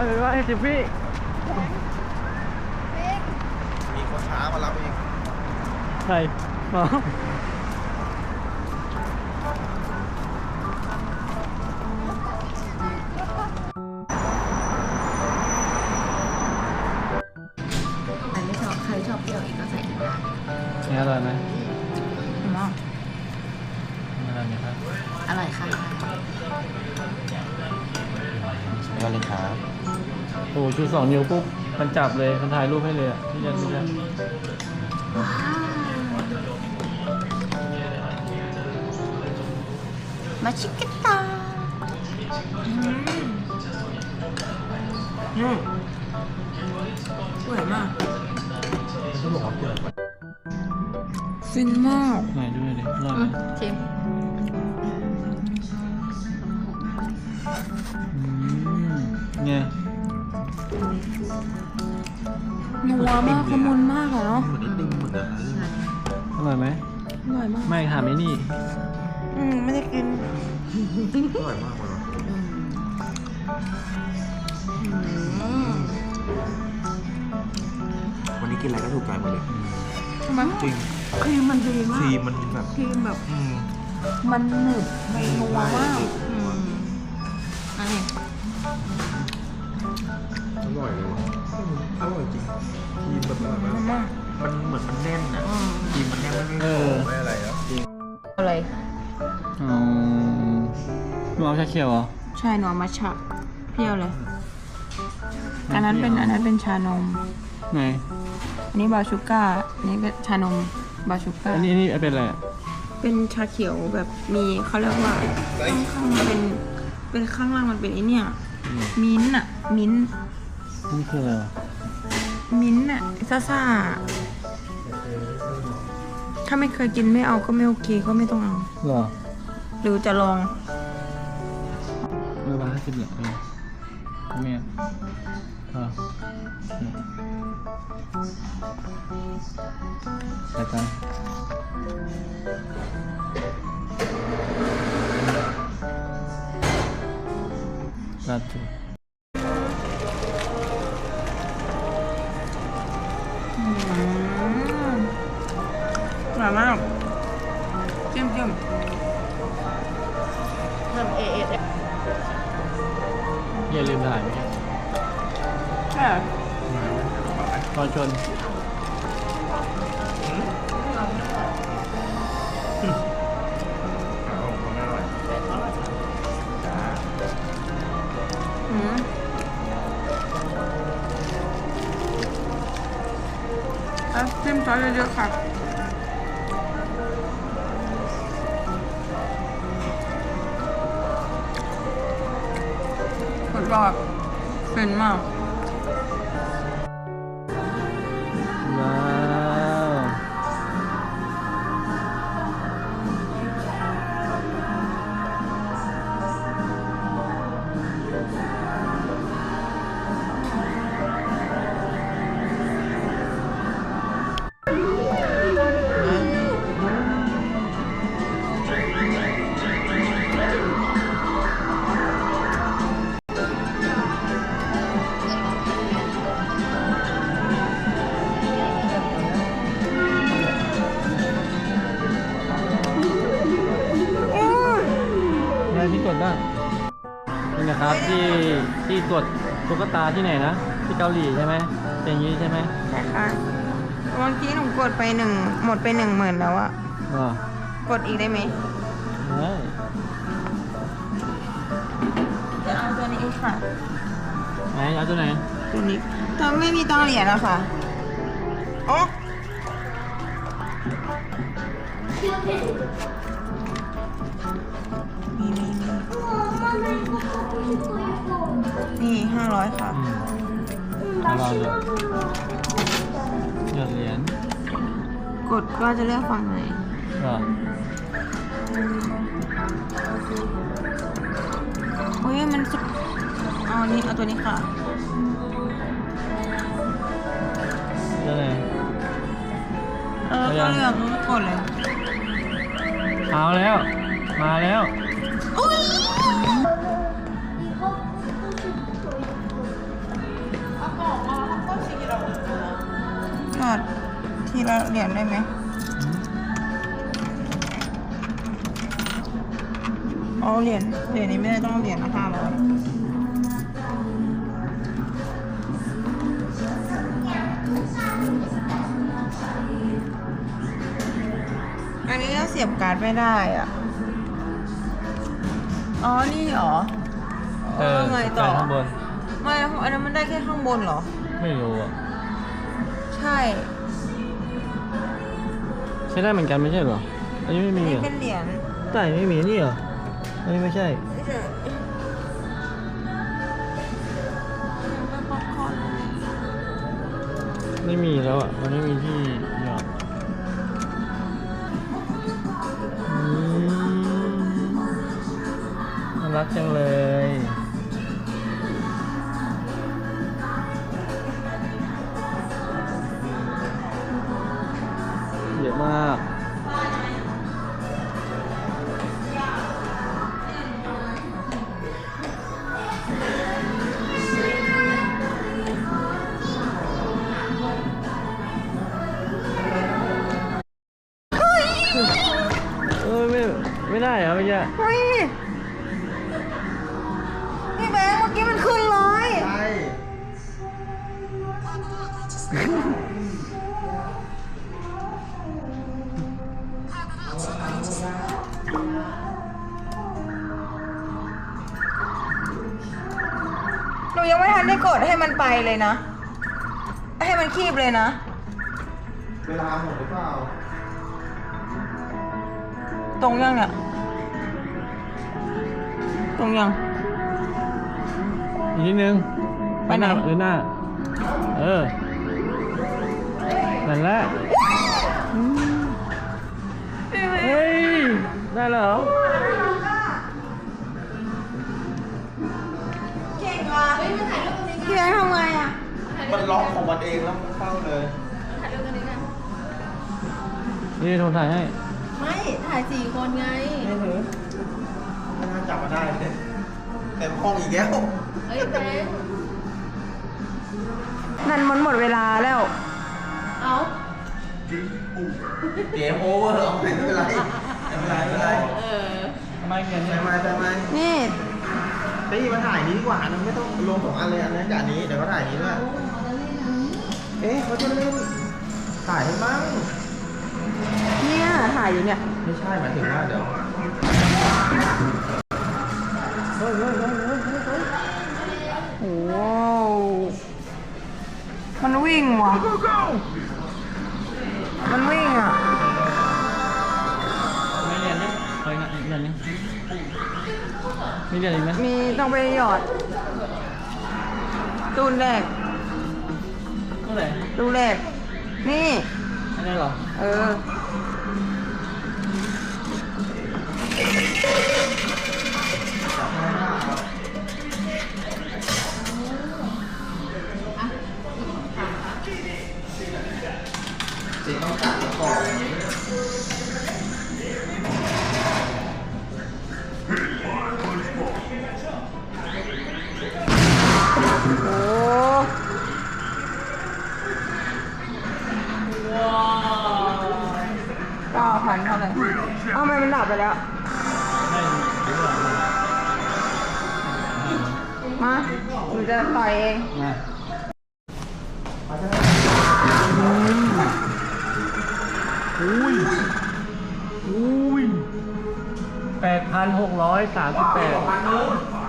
อยไปว่าสิบพี่มีคนช้ามารับเองใครอ๋อใครไม่ชอบใครชอบเปรี้ยวอีกก็ใส่อีกได้นี่อร่อยไหมมากอร่อยไหมครับอร่อยค่ะก็เลยครับ โอ้ชูสองนิ้วปุ๊บมันจับเลยมันถ่ายรูปให้เลยอะพี่ยันพี่ยันว้าวมาชิกตาอืมอืมสวยมากต้องบอกว่าเปลือกฟินมากไหนดูหน่อยดิอร่อยไหมชิมอืมเนี่ย นัวมากขมุนมากอะเนาะเหมือนไอติมเหมือนกันนะอร่อยไหมอร่อยมาก ไม่ถามไอ้นี่ อืมไม่ได้กิน อร่อยมากเลยอืมวันนี้กินอะไรก็ถูกใจหมดเลยทำไมจริงครีมมันดีมาคกรีมมันแบบครีมแบบอืมมันหนึบมันนัวมากอืมอันนี้ อร่อยเลยว่ะอร่อยจริงครีมแบบอร่อยมัมานกมากมันเหมือนมันแน่นอะอืมครีมมันแน่นไม่เอไม่อไม่อะไรแล้วอะไรอ๋อมึงเอาชาเขียวเหรอใช่หนอมัชฉะเปรี้ยวเลย อันนั้นเป็นอันนั้นเป็นชานมไหนอันนี้บาชูก้าอันนี้เป็นชานมบาชูก้าอันนี้อันนี่เป็นอะไรอะเป็นชาเขียวแบบมีเขาเรียกว่าข้างๆมันเป็นเป็นข้างล่างมันเป็นไอเนี่ยอืมมิ้นท์อะ มิ้นท์นี่คืออะไรวะมิ้นท์อะซ่าซ่าถ้าไม่เคยกินไม่เอาก็ไม่โอเคก็ไม่ต้องเอาเหรอหรือจะลอง เออบาทห้าสิบเหรอเออทำไมอะเออแต่กันรัดจุอื ทำเอเอสอย่าลืมถ่ายไหมใช่ตอนชนอืมอะจิ้มซอสเยอะๆค่ะ ยอดฟินมาก ไรที่ตรวจบ้างนี่นะครับที่ที่ตรวจตุ๊กตาที่ไหนนะที่เกาหลีใช่ไหมเป็นอย่างนี้ใช่ไหมใช่ค่ะเมื่อกี้หนูกดไปหนึ่งหมดไปหนึ่งหมื่นแล้วอะอ๋อกดอีกได้ไหมได้จะเอาตัวนี้ค่ะไหนเอาตัวไหนตัวนี้แต่ไม่มีตังค์เหรียญอะค่ะโอ๊ นี่ห้าร้อยค่ะอืมเอาเราเลยหยอดเหรียญกดก็จะเลือกฝั่งไหนเหรอโอ้ยมันสุดเอาอันนี้เอาตัวนี้ค่ะตัวไหนเออก็เลือกกดเลย เอาแล้ว มาแล้ว ทอดทีละเหรียญได้ไหมเอาเหรียญเหรียญนี้ไม่ได้ต้องเหรียญละห้าร้อันนี้ก็เสียบการ์ดไม่ได้อะ อ๋อ นี่เหรอ เออไงต่อข้างบน ไม่อันนั้นมันได้แค่ข้างบนเหรอ ไม่รู้อะใช่ใช้ได้เหมือนกันไม่ใช่เหรอ อันนี้ไม่มีนี่เหรอเป็นเหรียญใช่ไม่มีนี่เหรอ อันนี้ไม่ใช่ ไม่ใช่เป็นป๊อปคอร์นไม่มีแล้วอะ มันไม่มีที่หยอด รักจังเลย เยอะมากเออไม่ไม่ได้เหรอไม่ใช่เฮ้ยพี่ แบงค์เมื่อกี้มันขึ้นร้อยใช่ หนูยังไม่ทันได้กดให้มันไปเลยนะ ให้มันคีบเลยนะ เวลาหมดหรือเปล่า ตรงยังเนี่ย ตรงยัง อีกนิดนึงไปไหนหรือหน้า เออ นั่นแหละเฮ้ย ได้แล้วเหรอ เก่งว่ะพี่แบงค์ทำไงอะ มันล็อกของมันเองแล้วมันเข้าเลยนี่โทรถ่ายให้ ไม่ ถ่ายสี่คนไง ไม่ถือไม่น่าจับมาได้เลย เต็มห้องอีกแล้วเอ้ยแบงค์นั่นมันหมดเวลาแล้ว เอาเกมโอเวอร์เอาไม่เป็นไรไม่เป็นไรไม่เป็นไรเออทำไมเขียนใช่ไหมใช่ไหมนี่เฮ้ยมาถ่ายนี้ดีกว่านะไม่ต้องรวมสองอันเลยอันนั้นกับอันนี้เดี๋ยวก็ถ่ายนี้ด้วยเอ๊ะเขาจะเล่นถ่ายให้มั้งเนี่ยถ่ายอยู่เนี่ย ไม่ใช่หมายถึงว่าเดี๋ยว เฮ้ยเฮ้ยเฮ้ยเฮ้ยเฮ้ยเฮ้ยโอ้โหมันวิ่งว่ะ มันวิ่งอะ ไม่เรียนนี่เคยนะอีกเรียนนี่มีเรียนอีกไหมมีต้องไปหยอด ตูนแรกเท่าไหร่ตูนแรก นี่ อันนี้เหรอ เออ จริงต้องจัดก่อนโอ้เก้าพันเท่าไหร่เอ้าทำไมมันดับไปแล้วไม่รู้หรอกมาหนูจะต่อยเอง มา อุ้ยอุ้ยแปดพันหกร้อยสามสิบแปดเอ้ยนี่นี่